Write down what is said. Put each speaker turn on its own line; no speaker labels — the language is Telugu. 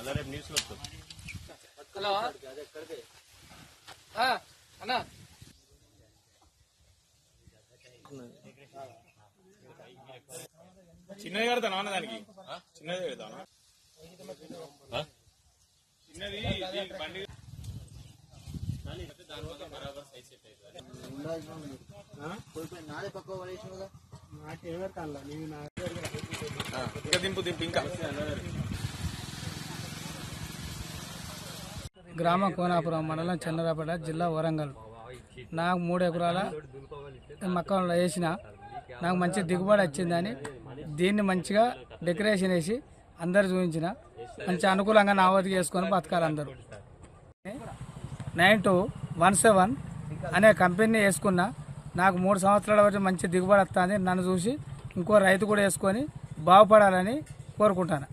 మళ్ళీ రేపు న్యూస్లో వస్తుంది
హలో? అన్నా.
చిన్నది కడతాను అన్న దానికి. చిన్నది కడతాను చిన్నది బండి. ఇంకా దింపు దింపు ఇంకా.
గ్రామం కోనాపురం మండలం చంద్రపేట జిల్లా వరంగల్. నాకు మూడు ఎకరాల మక్కలు వేసిన నాకు మంచి దిగుబడి వచ్చిందని దీన్ని మంచిగా డెకరేషన్ వేసి అందరు చూపించిన. మంచి అనుకూలంగా నావతికి వేసుకొని బతకాలి అందరూ. నైన్ టూ వన్ సెవెన్ అనే కంపెనీ వేసుకున్నా నాకు మూడు సంవత్సరాల వరకు మంచి దిగుబడి వస్తుంది నన్ను చూసి ఇంకో రైతు కూడా వేసుకొని బాగుపడాలని కోరుకుంటాను.